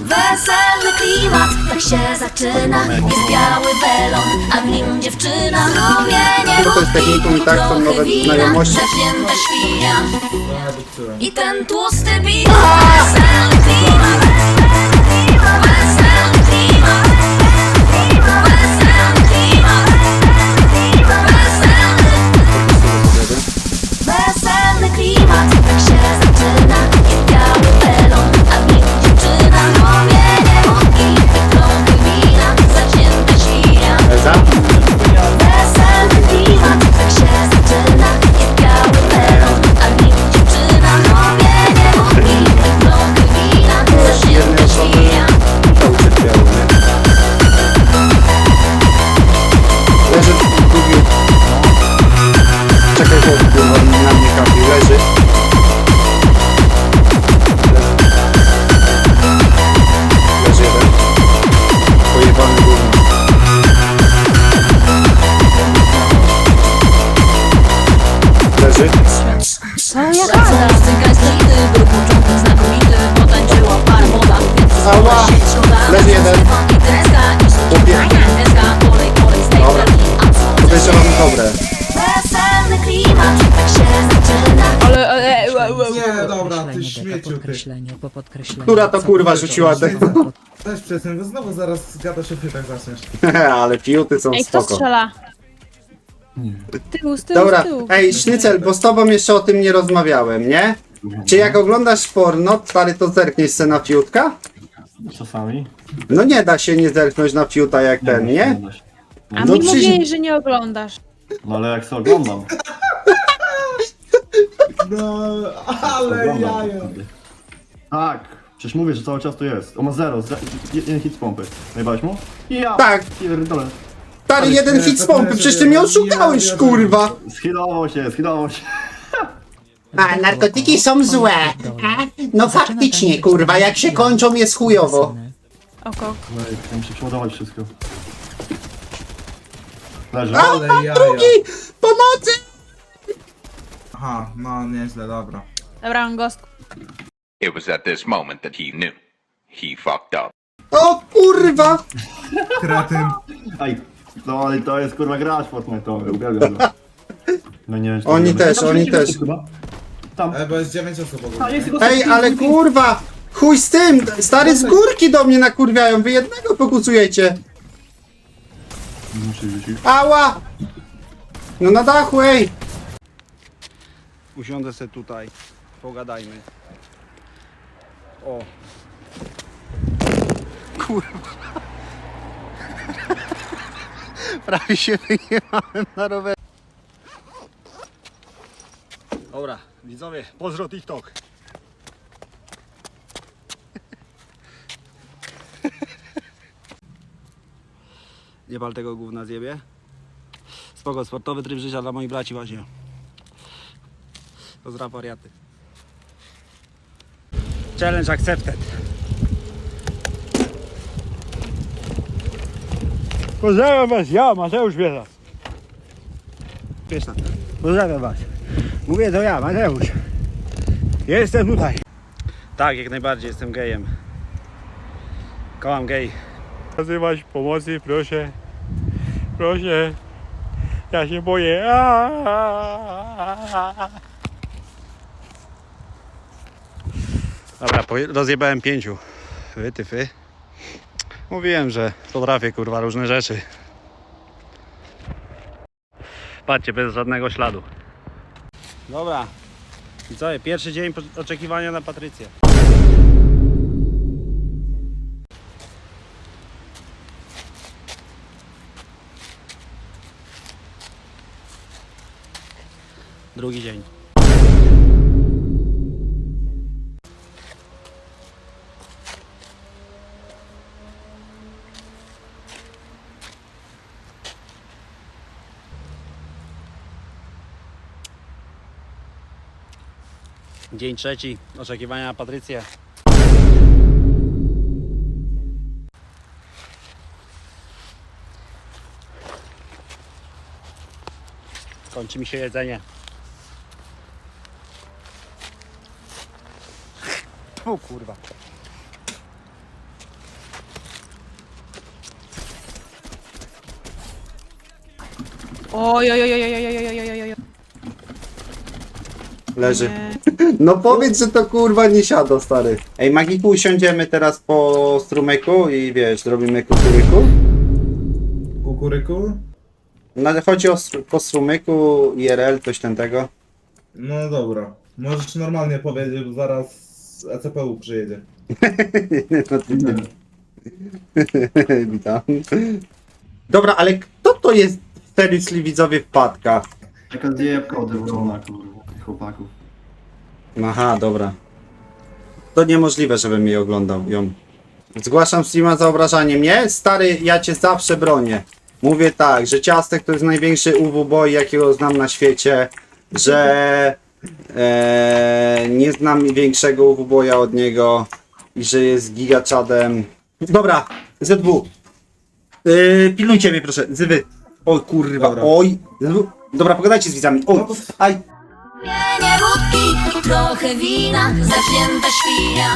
Weselny klimat, tak się zaczyna. Jest biały welon, a w nim dziewczyna. Jest technikum i tak są nowe znajomości. Zaśnięta świnia. I ten tłusty bit. Weselny klimat dobre. Tak się Ale, ale, e, e, e, Nie, dobra, ty Podkreślenie, śmieciu, ty. podkreśleniu, po podkreśleniu. Która to kurwa rzuciła tego? Też przestań, bo znowu zaraz gadasz o pytach zaczniesz. Ale fiuty są Ej, kto spoko. strzela? Tył, z tyłu, Dobra, z tyłu. ej, Sznycel, bo z tobą jeszcze o tym nie rozmawiałem, nie? Czy jak oglądasz porno, stary, to zerkniesz se na fiutka? Czasami. No nie da się nie zerknąć na fiuta jak ten, nie? się. A no mi przecież- mówili, że nie oglądasz. No ale jak sobie oglądam. No, ale oglądam jaja. Tak, przecież mówię, że cały czas tu jest. On ma zero, ze- jeden hit z pompy. Najbałeś mu? Ja Tak. pierdolę. Stary, jeden hit z to pompy, przecież ty mnie nie, oszukałeś, kurwa! Schilował się, schilował się. A, narkotyki są złe. A? No faktycznie, kurwa, jak się kończą jest chujowo. Oko. Ej, ja muszę przeładować wszystko. Leży. Ale jaja. Drugi! Pomocy! Aha, no nieźle, dobra. Dobra, mam gost. It was at this moment that he knew. He fucked up. O kurwa! Kretyn. Ej, no ale to jest kurwa gracz Fortnite'owy, uwielbiam go. No nie wiem, czy to Oni wiemy. też, oni też. chyba. Tam. E, bo jest 9 osób A, ogólnie. jest tylko Ej, ale kurwa! Chuj z tym! Stary, z górki do mnie nakurwiają, wy jednego pokusujecie. Ała! No na dachu, ej! Usiądę se tutaj, pogadajmy. O. Kurwa. Prawie się wyjechałem na rower. Dobra, widzowie, pozdro TikTok. Nie pal tego gówna zjebie. Spoko, sportowy tryb życia dla moich braci właśnie. Pozdrawiam wariaty. Challenge accepted. Pozdrawiam was, ja, Mateusz Bielak. Pieszna. Pozdrawiam was. Mówię to ja, Mateusz. Jestem tutaj. Tak, jak najbardziej jestem gejem. Kołam gej. Nazywać pomocy, proszę. Proszę. Ja się boję. Aaaa. Dobra, rozjebałem pięciu. Wytyfy. Mówiłem, że potrafię kurwa różne rzeczy. Patrzcie, bez żadnego śladu. Dobra. I co? Pierwszy dzień oczekiwania na Patrycję. Drugi dzień. Dzień trzeci, oczekiwania na Patrycję. Kończy mi się jedzenie. snu, kurwa. Oj. Leży. No powiedz, że to kurwa nie siada, stary. Ej, Magiku, usiądziemy teraz po strumyku i wiesz, zrobimy kukuryku? Kukuryku? No ale chodzi o po strumyku, IRL, coś ten. No dobra. Możesz normalnie powiedzieć, zaraz ECPU przyjedzie. no, ty nie. Witam. Dobra, ale kto to jest seriously widzowie wpadka? Taka zjebka odewrona, kurwa, tych chłopaków. Aha, dobra. To niemożliwe, żebym jej oglądał ją. Zgłaszam streama za obrażanie mnie. Stary, ja cię zawsze bronię. Mówię tak, że Ciastek to jest największy UW boy, jakiego znam na świecie, że e, nie znam większego UW boya od niego i że jest gigaczadem. Dobra, ZW. Yy, pilnujcie mnie proszę, Zywy. O kurwa, Dobra. oj. ZW. Dobra, pogadajcie z widzami. Oj, aj. Wódki trochę wina świnia